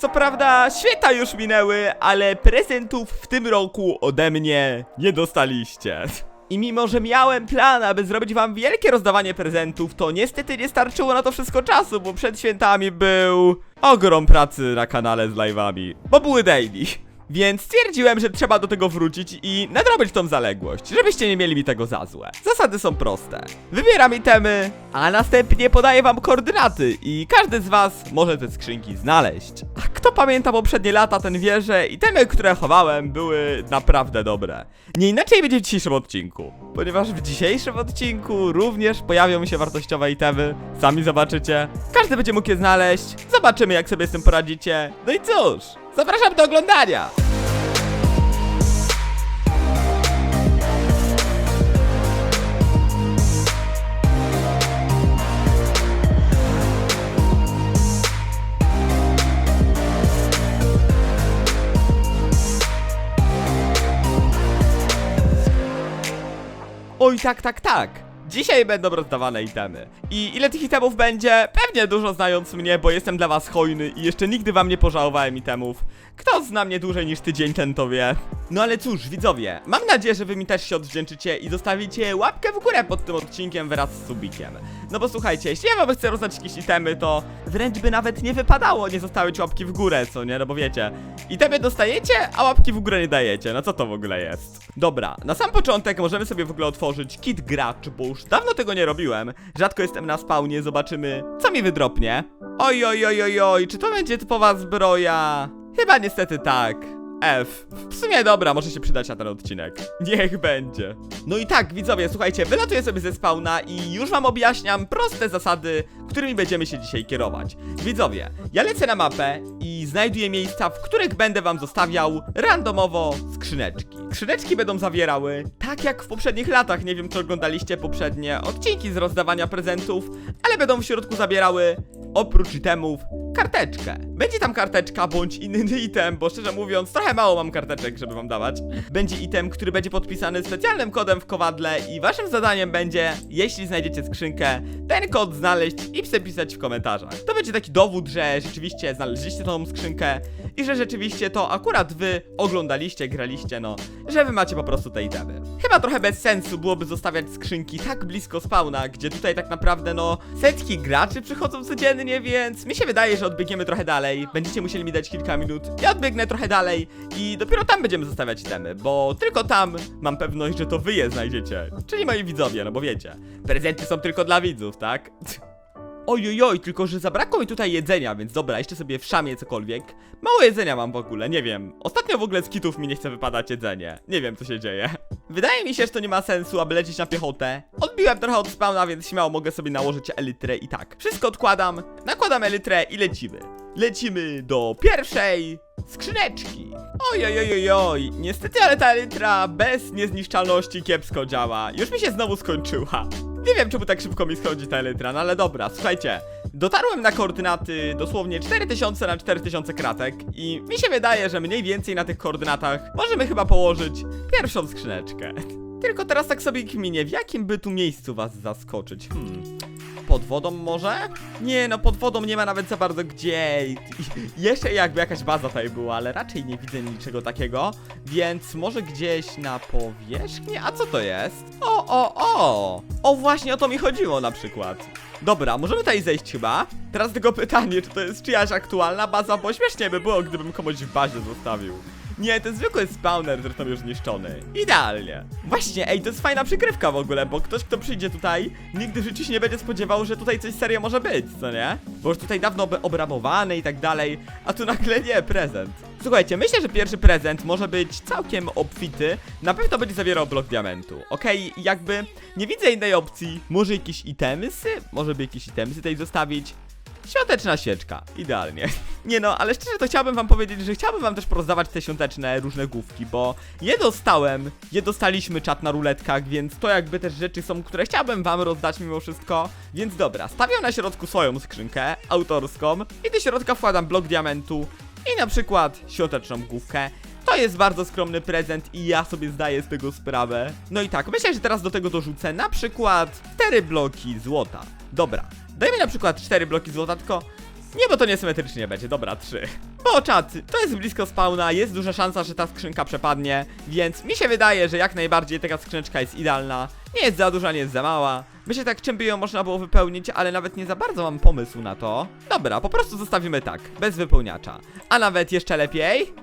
Co prawda, święta już minęły, ale prezentów w tym roku ode mnie nie dostaliście. I mimo, że miałem plan, aby zrobić wam wielkie rozdawanie prezentów, to niestety nie starczyło na to wszystko czasu, bo przed świętami był ogrom pracy na kanale z live'ami, bo były daily. Więc stwierdziłem, że trzeba do tego wrócić i nadrobić tą zaległość, żebyście nie mieli mi tego za złe. Zasady są proste. Wybieram itemy, a następnie podaję wam koordynaty i każdy z was może te skrzynki znaleźć. A kto pamięta poprzednie lata, ten wie, że itemy, które chowałem, były naprawdę dobre. Nie inaczej będzie w dzisiejszym odcinku, ponieważ w dzisiejszym odcinku również pojawią się wartościowe itemy, sami zobaczycie. Każdy będzie mógł je znaleźć, zobaczymy jak sobie z tym poradzicie. No i cóż, zapraszam do oglądania! Oj, tak, tak, tak. Dzisiaj będą rozdawane itemy. I ile tych itemów będzie? Pewnie dużo znając mnie, bo jestem dla was hojny i jeszcze nigdy wam nie pożałowałem itemów. Kto zna mnie dłużej niż tydzień, ten to wie. No ale cóż, widzowie, mam nadzieję, że wy mi też się odwdzięczycie i zostawicie łapkę w górę pod tym odcinkiem wraz z subikiem. No bo słuchajcie, jeśli ja wam chcę rozdać jakieś itemy, to wręcz by nawet nie wypadało nie zostawić łapki w górę, co nie? No bo wiecie, itemy dostajecie, a łapki w górę nie dajecie. No co to w ogóle jest? Dobra, na sam początek możemy sobie w ogóle otworzyć kit gracz, bo już dawno tego nie robiłem. Rzadko jestem na spawnie, zobaczymy, co mi wydropnie. Oj, oj, oj, oj, oj, czy to będzie typowa zbroja? Chyba niestety tak. F. W sumie dobra, może się przydać na ten odcinek. Niech będzie. No i tak, widzowie, słuchajcie, wylatuję sobie ze spawna i już wam objaśniam proste zasady, którymi będziemy się dzisiaj kierować. Widzowie, ja lecę na mapę i znajduję miejsca, w których będę wam zostawiał randomowo skrzyneczki. Skrzyneczki będą zawierały, tak jak w poprzednich latach, nie wiem czy oglądaliście poprzednie odcinki z rozdawania prezentów, ale będą w środku zabierały, oprócz itemów, karteczkę. Będzie tam karteczka bądź inny item, bo szczerze mówiąc, trochę mało mam karteczek, żeby wam dawać. Będzie item, który będzie podpisany specjalnym kodem w kowadle i waszym zadaniem będzie, jeśli znajdziecie skrzynkę, ten kod znaleźć i przepisać w komentarzach. To będzie taki dowód, że rzeczywiście znaleźliście tą skrzynkę i że rzeczywiście to akurat wy oglądaliście, graliście, no, że wy macie po prostu te itemy. Chyba trochę bez sensu byłoby zostawiać skrzynki tak blisko spawna, gdzie tutaj tak naprawdę, no, setki graczy przychodzą codziennie, więc mi się wydaje, że odbiegniemy trochę dalej. Będziecie musieli mi dać kilka minut. Ja odbiegnę trochę dalej i dopiero tam będziemy zostawiać itemy, bo tylko tam mam pewność, że to wy je znajdziecie. Czyli moi widzowie, no bo wiecie, prezenty są tylko dla widzów, tak? Ojojoj, tylko że zabrakło mi tutaj jedzenia, więc dobra, jeszcze sobie wszamię cokolwiek. Mało jedzenia mam w ogóle, nie wiem. Ostatnio w ogóle z kitów mi nie chce wypadać jedzenie. Nie wiem, co się dzieje. Wydaje mi się, że to nie ma sensu, aby lecieć na piechotę. Odbiłem trochę od spawna, więc śmiało mogę sobie nałożyć elytrę i tak. Wszystko odkładam, nakładam elytrę i lecimy. Lecimy do pierwszej skrzyneczki. Ojojojojoj, niestety ale ta elytra bez niezniszczalności kiepsko działa. Już mi się znowu skończyła. Nie wiem, czemu tak szybko mi schodzi ta elytra, no ale dobra, słuchajcie. Dotarłem na koordynaty dosłownie 4000 na 4000 kratek i mi się wydaje, że mniej więcej na tych koordynatach możemy chyba położyć pierwszą skrzyneczkę. Tylko teraz tak sobie kminie, w jakim by tu miejscu was zaskoczyć? Hmm. Pod wodą może? Nie, no pod wodą nie ma nawet za bardzo gdzie. Jeszcze jakby jakaś baza tutaj była, ale raczej nie widzę niczego takiego. Więc może gdzieś na powierzchni? A co to jest? O, o, o! O, właśnie o to mi chodziło na przykład. Dobra, możemy tutaj zejść chyba. Teraz tylko pytanie, czy to jest czyjaś aktualna baza, bo śmiesznie by było, gdybym komuś w bazie zostawił. Nie, to zwykły spawner, zresztą już zniszczony. Idealnie. Właśnie, ej, to jest fajna przykrywka w ogóle, bo ktoś, kto przyjdzie tutaj, nigdy w życiu się nie będzie spodziewał, że tutaj coś serio może być, co nie? Bo już tutaj dawno obe- obramowany i tak dalej, a tu nagle nie, prezent. Słuchajcie, myślę, że pierwszy prezent może być całkiem obfity. Na pewno będzie zawierał blok diamentu. Okej, jakby nie widzę innej opcji. Może jakieś itemsy? Może by jakieś itemsy tutaj zostawić? Świąteczna świeczka, idealnie. Nie no, ale szczerze to chciałbym wam powiedzieć, że chciałbym wam też porozdawać te świąteczne różne główki, bo je dostałem, je dostaliśmy czat na ruletkach, więc to jakby też rzeczy są, które chciałbym wam rozdać mimo wszystko. Więc dobra, stawiam na środku swoją skrzynkę autorską i do środka wkładam blok diamentu i na przykład świąteczną główkę. To jest bardzo skromny prezent i ja sobie zdaję z tego sprawę. No i tak, myślę, że teraz do tego dorzucę na przykład 4 bloki złota. Dobra, dajmy na przykład 4 bloki złota, tylko Nie, bo to niesymetrycznie będzie, dobra, trzy. Bo czat, to jest blisko spawna, jest duża szansa, że ta skrzynka przepadnie, więc mi się wydaje, że jak najbardziej taka skrzyneczka jest idealna. Nie jest za duża, nie jest za mała. Myślę tak, czym by ją można było wypełnić, ale nawet nie za bardzo mam pomysł na to. Dobra, po prostu zostawimy tak, bez wypełniacza. A nawet jeszcze lepiej...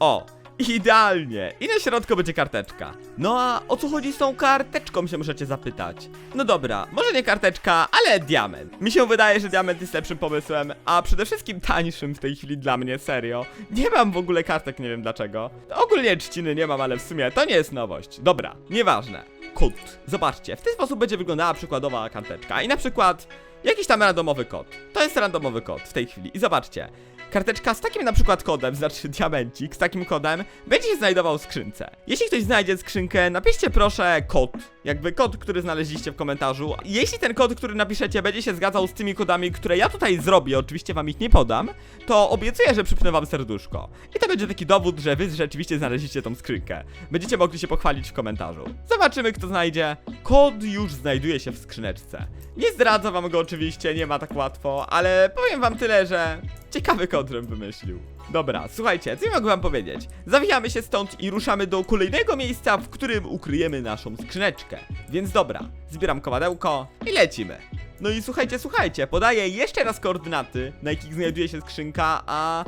O, idealnie. I na środku będzie karteczka. No a o co chodzi z tą karteczką się możecie zapytać. No dobra, może nie karteczka, ale diament. Mi się wydaje, że diament jest lepszym pomysłem, a przede wszystkim tańszym w tej chwili dla mnie, serio. Nie mam w ogóle kartek, nie wiem dlaczego. Ogólnie trzciny nie mam, ale w sumie to nie jest nowość. Dobra, nieważne. Kod. Zobaczcie, w ten sposób będzie wyglądała przykładowa karteczka. I na przykład jakiś tam randomowy kod. To jest randomowy kod w tej chwili. I zobaczcie. Karteczka z takim na przykład kodem, znaczy diamencik, z takim kodem, będzie się znajdował w skrzynce. Jeśli ktoś znajdzie skrzynkę, napiszcie proszę kod, jakby kod, który znaleźliście w komentarzu. Jeśli ten kod, który napiszecie, będzie się zgadzał z tymi kodami, które ja tutaj zrobię, oczywiście wam ich nie podam, to obiecuję, że przypnę wam serduszko. I to będzie taki dowód, że wy rzeczywiście znaleźliście tą skrzynkę. Będziecie mogli się pochwalić w komentarzu. Zobaczymy, kto znajdzie. Kod już znajduje się w skrzyneczce. Nie zdradzę wam go oczywiście, nie ma tak łatwo, ale powiem wam tyle, że ciekawy kod żem wymyślił. Dobra, słuchajcie, co ja mogę wam powiedzieć? Zawijamy się stąd i ruszamy do kolejnego miejsca, w którym ukryjemy naszą skrzyneczkę. Więc dobra, zbieram kowadełko i lecimy. No i słuchajcie, słuchajcie, podaję jeszcze raz koordynaty, na jakich znajduje się skrzynka, a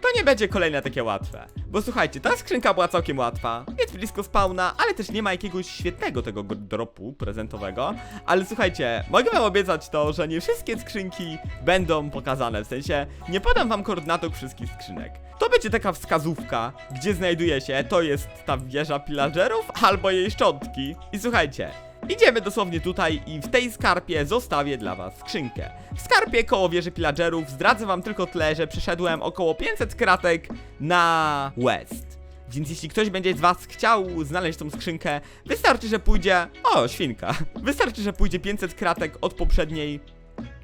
to nie będzie kolejne takie łatwe. Bo słuchajcie, ta skrzynka była całkiem łatwa, jest blisko spawna, ale też nie ma jakiegoś świetnego tego go- dropu prezentowego. Ale słuchajcie, mogę wam obiecać to, że nie wszystkie skrzynki będą pokazane, w sensie nie podam wam koordynatów wszystkich skrzynek. To będzie taka wskazówka, gdzie znajduje się, to jest ta wieża pillagerów albo jej szczątki. I słuchajcie, Idziemy dosłownie tutaj i w tej skarpie zostawię dla was skrzynkę. W skarpie koło wieży pillagerów zdradzę wam tylko tyle, że przeszedłem około 500 kratek na west. Więc jeśli ktoś będzie z was chciał znaleźć tą skrzynkę, wystarczy, że pójdzie... O, świnka. Wystarczy, że pójdzie 500 kratek od poprzedniej...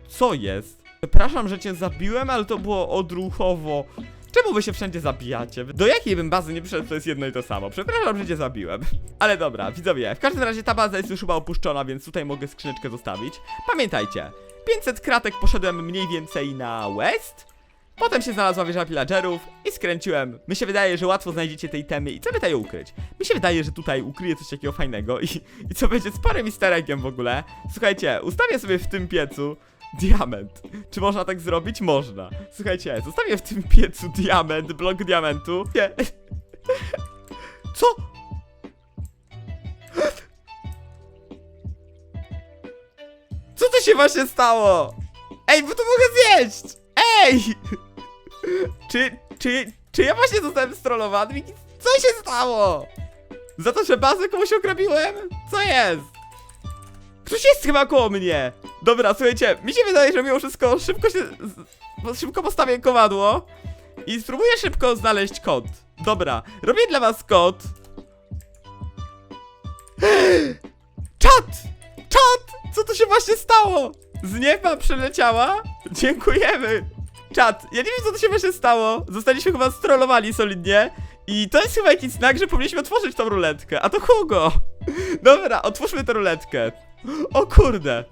Co jest? Przepraszam, że cię zabiłem, ale to było odruchowo. Czemu wy się wszędzie zabijacie? Do jakiej bym bazy nie przyszedł, to jest jedno i to samo. Przepraszam, że cię zabiłem. Ale dobra, widzowie, w każdym razie ta baza jest już chyba opuszczona, więc tutaj mogę skrzyneczkę zostawić. Pamiętajcie, 500 kratek poszedłem mniej więcej na west. Potem się znalazła wieża pillagerów i skręciłem. Mi się wydaje, że łatwo znajdziecie tej temy i co by tutaj ukryć? Mi się wydaje, że tutaj ukryję coś takiego fajnego i, i co będzie sporym easter eggiem w ogóle. Słuchajcie, ustawię sobie w tym piecu diament. Czy można tak zrobić? Można. Słuchajcie, zostawię w tym piecu diament, blok diamentu. Nie. Co? Co to się właśnie stało? Ej, bo to mogę zjeść! Ej! Czy, czy, czy ja właśnie zostałem strollowany? Co się stało? Za to, że bazę komuś okrabiłem? Co jest? Ktoś jest chyba koło mnie! Dobra, słuchajcie, mi się wydaje, że mimo wszystko szybko się... Szybko postawię kowadło i spróbuję szybko znaleźć kod. Dobra, robię dla was kod. Czat! Czat! Co tu się właśnie stało? Z nieba przeleciała? Dziękujemy! Czat, ja nie wiem co tu się właśnie stało. Zostaliśmy chyba strollowani solidnie. I to jest chyba jakiś znak, że powinniśmy otworzyć tą ruletkę. A to kogo? Dobra, otwórzmy tę ruletkę. O kurde.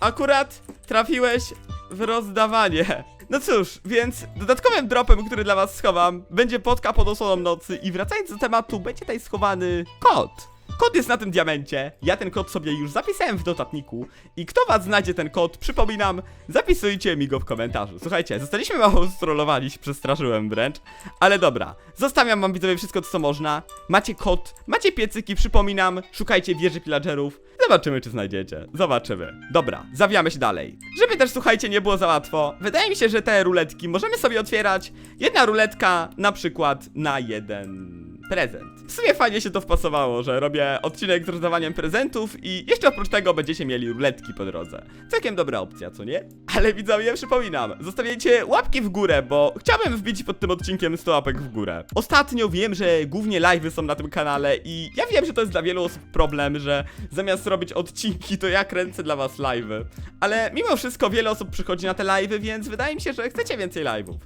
Akurat trafiłeś w rozdawanie. No cóż, więc dodatkowym dropem, który dla was schowam, będzie podka pod osłoną nocy i wracając do tematu, będzie tutaj schowany kod. Kod jest na tym diamencie. Ja ten kod sobie już zapisałem w notatniku. I kto was znajdzie ten kod, przypominam, zapisujcie mi go w komentarzu. Słuchajcie, zostaliśmy mało strollowani, przestraszyłem wręcz. Ale dobra, zostawiam wam widzowie wszystko co można. Macie kod, macie piecyki, przypominam, szukajcie wieży pillagerów. Zobaczymy, czy znajdziecie. Zobaczymy. Dobra, zawijamy się dalej. Żeby też, słuchajcie, nie było za łatwo, wydaje mi się, że te ruletki możemy sobie otwierać. Jedna ruletka na przykład na jeden prezent. W sumie fajnie się to wpasowało, że robię odcinek z rozdawaniem prezentów i jeszcze oprócz tego będziecie mieli ruletki po drodze. Całkiem dobra opcja, co nie? Ale widzowie, przypominam, zostawiajcie łapki w górę, bo chciałbym wbić pod tym odcinkiem 100 łapek w górę. Ostatnio wiem, że głównie live'y są na tym kanale i ja wiem, że to jest dla wielu osób problem, że zamiast robić odcinki, to ja kręcę dla was live'y. Ale mimo wszystko wiele osób przychodzi na te live'y, więc wydaje mi się, że chcecie więcej live'ów.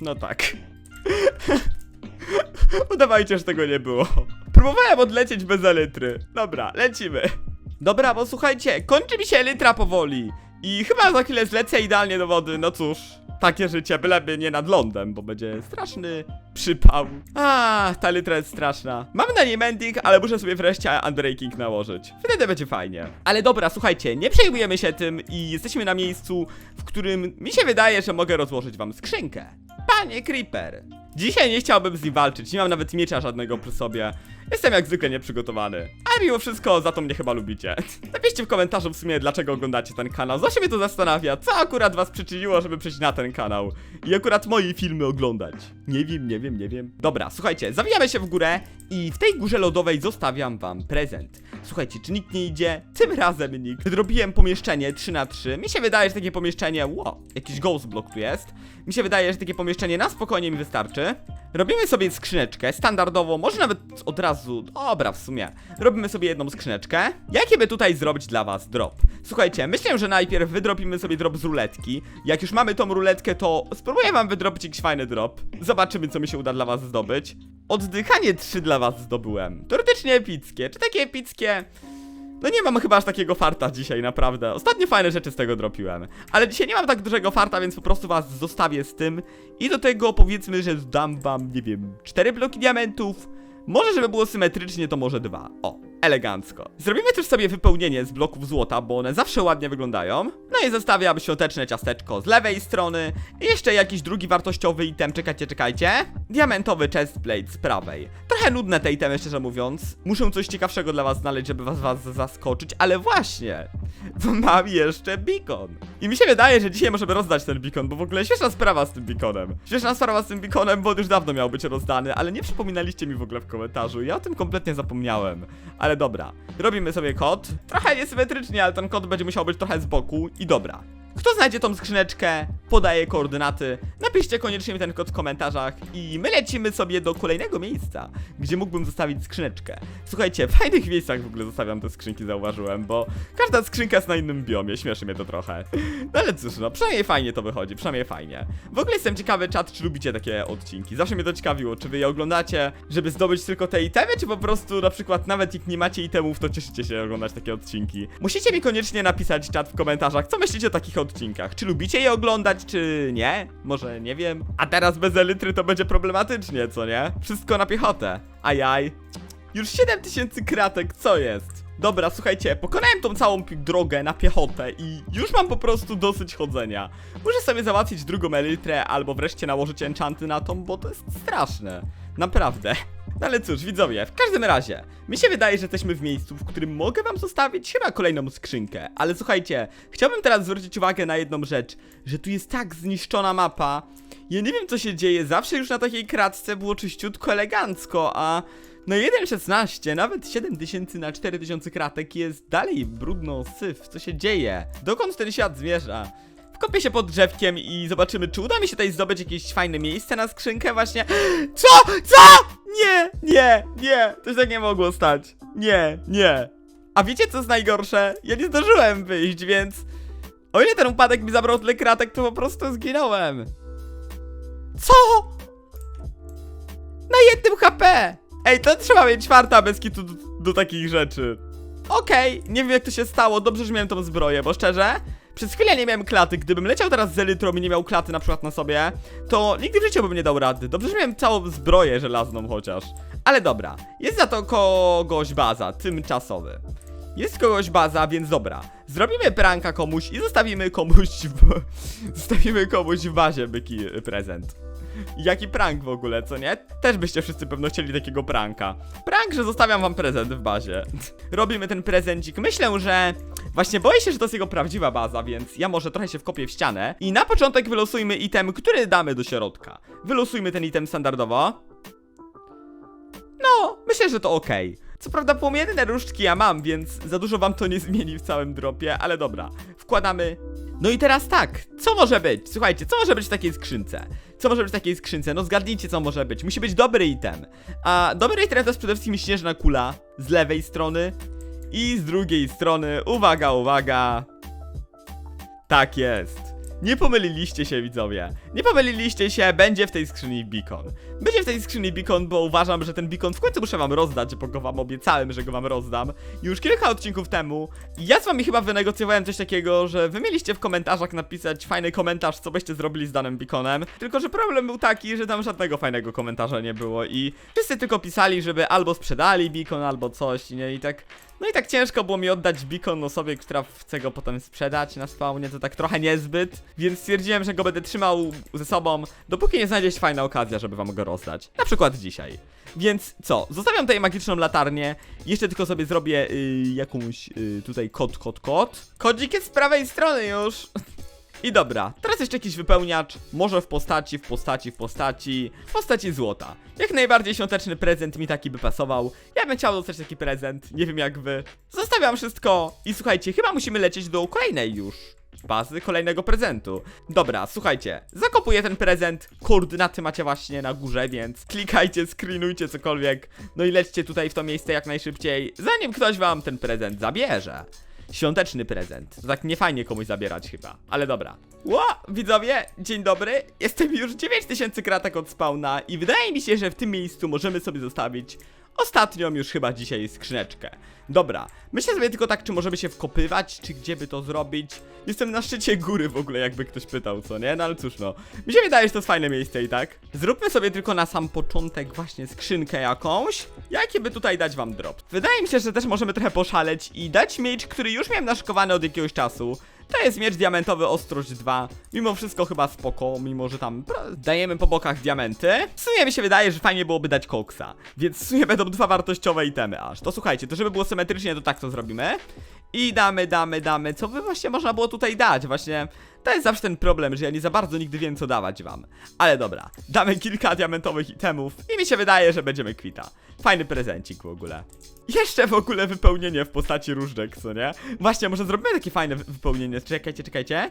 No tak. Udawajcie, że tego nie było. Próbowałem odlecieć bez elytry. Dobra, lecimy. Dobra, bo słuchajcie, kończy mi się litra powoli. I chyba za chwilę zlecę idealnie do wody, no cóż. Takie życie, byleby nie nad lądem, bo będzie straszny przypał. A, ta litra jest straszna. Mam na niej mending, ale muszę sobie wreszcie unbreaking nałożyć. Wtedy będzie fajnie. Ale dobra, słuchajcie, nie przejmujemy się tym i jesteśmy na miejscu, w którym mi się wydaje, że mogę rozłożyć wam skrzynkę. Panie Creeper. Dzisiaj nie chciałbym z nim walczyć, nie mam nawet miecza żadnego przy sobie. Jestem jak zwykle nieprzygotowany. Ale mimo wszystko za to mnie chyba lubicie. Napiszcie w komentarzu w sumie dlaczego oglądacie ten kanał. Zawsze mnie to zastanawia, co akurat was przyczyniło, żeby przyjść na ten kanał. I akurat moje filmy oglądać. Nie wiem, nie wiem, nie wiem. Dobra, słuchajcie, zawijamy się w górę i w tej górze lodowej zostawiam wam prezent. Słuchajcie, czy nikt nie idzie? Tym razem nikt. Zrobiłem pomieszczenie 3 na 3 Mi się wydaje, że takie pomieszczenie... Wow, jakiś ghost block tu jest. Mi się wydaje, że takie pomieszczenie na spokojnie mi wystarczy. Robimy sobie skrzyneczkę, standardowo, może nawet od razu, dobra w sumie. Robimy sobie jedną skrzyneczkę. Jakie by tutaj zrobić dla was drop? Słuchajcie, myślę, że najpierw wydropimy sobie drop z ruletki. Jak już mamy tą ruletkę, to spróbuję wam wydropić jakiś fajny drop. Zobaczymy, co mi się uda dla was zdobyć. Oddychanie 3 dla was zdobyłem. Teoretycznie epickie. Czy takie epickie? No nie mam chyba aż takiego farta dzisiaj, naprawdę. Ostatnio fajne rzeczy z tego dropiłem. Ale dzisiaj nie mam tak dużego farta, więc po prostu was zostawię z tym. I do tego powiedzmy, że dam wam, nie wiem, 4 bloki diamentów. Może, żeby było symetrycznie, to może dwa. O, elegancko. Zrobimy też sobie wypełnienie z bloków złota, bo one zawsze ładnie wyglądają. No i zostawiam świąteczne ciasteczko z lewej strony. I jeszcze jakiś drugi wartościowy item, czekajcie, czekajcie. Diamentowy chestplate z prawej. Trochę nudne te itemy, szczerze mówiąc. Muszę coś ciekawszego dla was znaleźć, żeby was, was zaskoczyć, ale właśnie. Mam jeszcze beacon. I mi się wydaje, że dzisiaj możemy rozdać ten beacon, bo w ogóle śmieszna sprawa z tym beaconem. Śmieszna sprawa z tym beaconem, bo on już dawno miał być rozdany, ale nie przypominaliście mi w ogóle w komentarzu. Ja o tym kompletnie zapomniałem. Ale dobra, robimy sobie kod. Trochę niesymetrycznie, ale ten kod będzie musiał być trochę z boku. I dobra. Kto znajdzie tą skrzyneczkę, podaje koordynaty. Napiszcie koniecznie mi ten kod w komentarzach i my lecimy sobie do kolejnego miejsca, gdzie mógłbym zostawić skrzyneczkę. Słuchajcie, w fajnych miejscach w ogóle zostawiam te skrzynki, zauważyłem, bo każda skrzynka jest na innym biomie, śmieszy mnie to trochę. No ale cóż, no przynajmniej fajnie to wychodzi, przynajmniej fajnie. W ogóle jestem ciekawy, czat, czy lubicie takie odcinki. Zawsze mnie to ciekawiło, czy wy je oglądacie, żeby zdobyć tylko te itemy, czy po prostu na przykład nawet jak nie macie itemów, to cieszycie się oglądać takie odcinki. Musicie mi koniecznie napisać czat w komentarzach, co myślicie o takich odcinkach. Czy lubicie je oglądać, czy nie? Może nie wiem. A teraz bez elitry to będzie problematycznie, co nie? Wszystko na piechotę. Ajaj. Już 7000 kratek, co jest? Dobra, słuchajcie, pokonałem tą całą drogę na piechotę i już mam po prostu dosyć chodzenia. Muszę sobie załatwić drugą elitrę albo wreszcie nałożyć enchanty na tą, bo to jest straszne. Naprawdę. No ale cóż, widzowie, w każdym razie, mi się wydaje, że jesteśmy w miejscu, w którym mogę wam zostawić chyba kolejną skrzynkę. Ale słuchajcie, chciałbym teraz zwrócić uwagę na jedną rzecz, że tu jest tak zniszczona mapa. Ja nie wiem co się dzieje, zawsze już na takiej kratce było czyściutko elegancko, a no 1.16, nawet 7000 na 4000 kratek jest dalej brudno syf. Co się dzieje? Dokąd ten świat zmierza? Wkopię się pod drzewkiem i zobaczymy, czy uda mi się tutaj zdobyć jakieś fajne miejsce na skrzynkę właśnie. Co? Co? Nie, nie, nie. Się tak nie mogło stać. Nie, nie. A wiecie co jest najgorsze? Ja nie zdążyłem wyjść, więc... O ile ten upadek mi zabrał tyle kratek, to po prostu zginąłem. Co? Na jednym HP! Ej, to trzeba mieć farta bez kitu do, do takich rzeczy. Okej, nie wiem jak to się stało, dobrze, że miałem tą zbroję, bo szczerze, przez chwilę nie miałem klaty, gdybym leciał teraz z elytrą i nie miał klaty na przykład na sobie, to nigdy w życiu bym nie dał rady. Dobrze, że miałem całą zbroję żelazną chociaż. Ale dobra, jest za to kogoś baza, tymczasowy. Jest kogoś baza, więc dobra. Zrobimy pranka komuś i zostawimy komuś w... Zostawimy komuś w bazie byki prezent. Jaki prank w ogóle, co nie? Też byście wszyscy pewno chcieli takiego pranka. Prank, że zostawiam wam prezent w bazie. Robimy ten prezencik. Myślę, że właśnie boję się, że to jest jego prawdziwa baza, więc ja może trochę się wkopię w ścianę. I na początek wylosujmy item, który damy do środka. Wylosujmy ten item standardowo. No, myślę, że to ok. Co prawda płomienne różdżki ja mam, więc za dużo wam to nie zmieni w całym dropie, ale dobra. Wkładamy. No i teraz tak, co może być? Słuchajcie, co może być w takiej skrzynce? Co może być w takiej skrzynce? No zgadnijcie co może być. Musi być dobry item. A dobry item to jest przede wszystkim śnieżna kula z lewej strony i z drugiej strony, uwaga, uwaga. Tak jest. Nie pomyliliście się, widzowie. Nie pomyliliście się, będzie w tej skrzyni beacon. Będzie w tej skrzyni beacon, bo uważam, że ten beacon w końcu muszę wam rozdać, bo go wam obiecałem, że go wam rozdam. Już kilka odcinków temu. Ja z wami chyba wynegocjowałem coś takiego, że wy mieliście w komentarzach napisać fajny komentarz, co byście zrobili z danym beaconem. Tylko, że problem był taki, że tam żadnego fajnego komentarza nie było i wszyscy tylko pisali, żeby albo sprzedali beacon, albo coś, nie? I tak... No i tak ciężko było mi oddać beacon osobie, która chce go potem sprzedać na spawnie, to tak trochę niezbyt, więc stwierdziłem, że go będę trzymał ze sobą, dopóki nie znajdzie się fajna okazja, żeby wam go rozdać. Na przykład dzisiaj. Więc co, zostawiam tutaj magiczną latarnię, jeszcze tylko sobie zrobię y, jakąś y, tutaj kod, kod, kod. Kodzik jest z prawej strony już. I dobra, teraz jeszcze jakiś wypełniacz, może w postaci, w postaci, w postaci, w postaci złota. Jak najbardziej świąteczny prezent mi taki by pasował. Ja bym chciał dostać taki prezent, nie wiem jak wy. Zostawiam wszystko i słuchajcie, chyba musimy lecieć do kolejnej już bazy, kolejnego prezentu. Dobra, słuchajcie, zakopuję ten prezent, koordynaty macie właśnie na górze, więc klikajcie, screenujcie cokolwiek, no i lećcie tutaj w to miejsce jak najszybciej, zanim ktoś wam ten prezent zabierze. Świąteczny prezent. To tak niefajnie komuś zabierać chyba. Ale dobra. Ła, widzowie, dzień dobry. Jestem już 9000 kratek od spawna i wydaje mi się, że w tym miejscu możemy sobie zostawić ostatnią już chyba dzisiaj skrzyneczkę. Dobra, myślę sobie tylko tak, czy możemy się wkopywać, czy gdzie by to zrobić. Jestem na szczycie góry w ogóle, jakby ktoś pytał, co nie? No ale cóż no. Mi się wydaje, że to jest fajne miejsce i tak. Zróbmy sobie tylko na sam początek właśnie skrzynkę jakąś. Jakie by tutaj dać wam drop? Wydaje mi się, że też możemy trochę poszaleć i dać miecz, który już miałem naszykowany od jakiegoś czasu. To jest miecz diamentowy Ostrość 2. Mimo wszystko chyba spoko, mimo że tam dajemy po bokach diamenty. W sumie mi się wydaje, że fajnie byłoby dać koksa. Więc w sumie będą dwa wartościowe itemy aż. To słuchajcie, to żeby było symetrycznie, to tak to zrobimy. I damy, damy, damy. Co by właśnie można było tutaj dać? Właśnie to jest zawsze ten problem, że ja nie za bardzo nigdy wiem co dawać wam. Ale dobra, damy kilka diamentowych itemów i mi się wydaje, że będziemy kwita. Fajny prezencik w ogóle. Jeszcze w ogóle wypełnienie w postaci różdżek, co nie? Właśnie, może zrobimy takie fajne wy- wypełnienie. Czekajcie, czekajcie.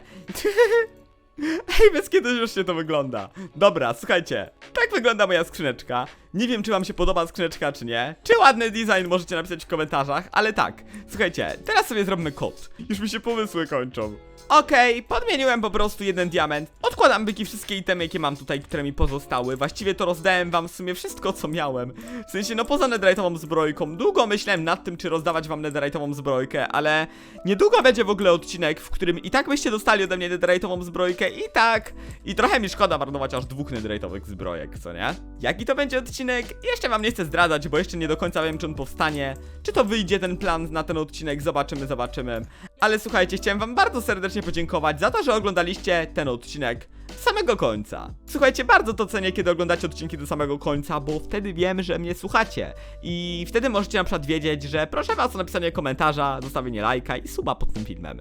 Ej, bez kiedy już się to wygląda. Dobra, słuchajcie. Tak wygląda moja skrzyneczka. Nie wiem, czy wam się podoba skrzyneczka, czy nie. Czy ładny design możecie napisać w komentarzach, ale tak. Słuchajcie, teraz sobie zrobimy kod. Już mi się pomysły kończą. Okej, podmieniłem po prostu jeden diament. Odkładam byki wszystkie itemy, jakie mam tutaj, które mi pozostały. Właściwie to rozdałem wam w sumie wszystko, co miałem. W sensie, no poza netherite'ową zbrojką. Długo myślałem nad tym, czy rozdawać wam netherite'ową zbrojkę, ale niedługo będzie w ogóle odcinek, w którym i tak byście dostali ode mnie netherite'ową zbrojkę, i tak. I trochę mi szkoda marnować aż dwóch netherite'owych zbrojek, co nie? Jaki to będzie odcinek? Jeszcze wam nie chcę zdradzać, bo jeszcze nie do końca wiem, czy on powstanie. Czy to wyjdzie ten plan na ten odcinek? Zobaczymy, zobaczymy. Ale słuchajcie, chciałem wam bardzo serdecznie podziękować za to, że oglądaliście ten odcinek z samego końca. Słuchajcie, bardzo to cenię, kiedy oglądacie odcinki do samego końca, bo wtedy wiem, że mnie słuchacie. I wtedy możecie na przykład wiedzieć, że proszę was o napisanie komentarza, zostawienie lajka i suba pod tym filmem.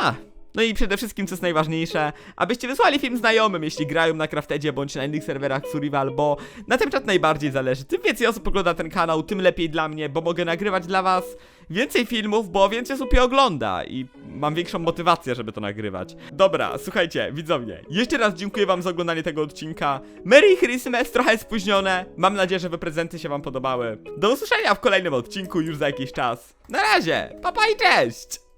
A, no i przede wszystkim, co jest najważniejsze, abyście wysłali film znajomym, jeśli grają na Craftedzie bądź na innych serwerach Survival, bo na tym czat najbardziej zależy. Tym więcej osób ogląda ten kanał, tym lepiej dla mnie, bo mogę nagrywać dla was więcej filmów, bo więcej osób je ogląda i mam większą motywację, żeby to nagrywać. Dobra, słuchajcie, widzowie, jeszcze raz dziękuję wam za oglądanie tego odcinka. Merry Christmas, trochę spóźnione. Mam nadzieję, że wy prezenty się wam podobały. Do usłyszenia w kolejnym odcinku już za jakiś czas. Na razie, pa pa i cześć!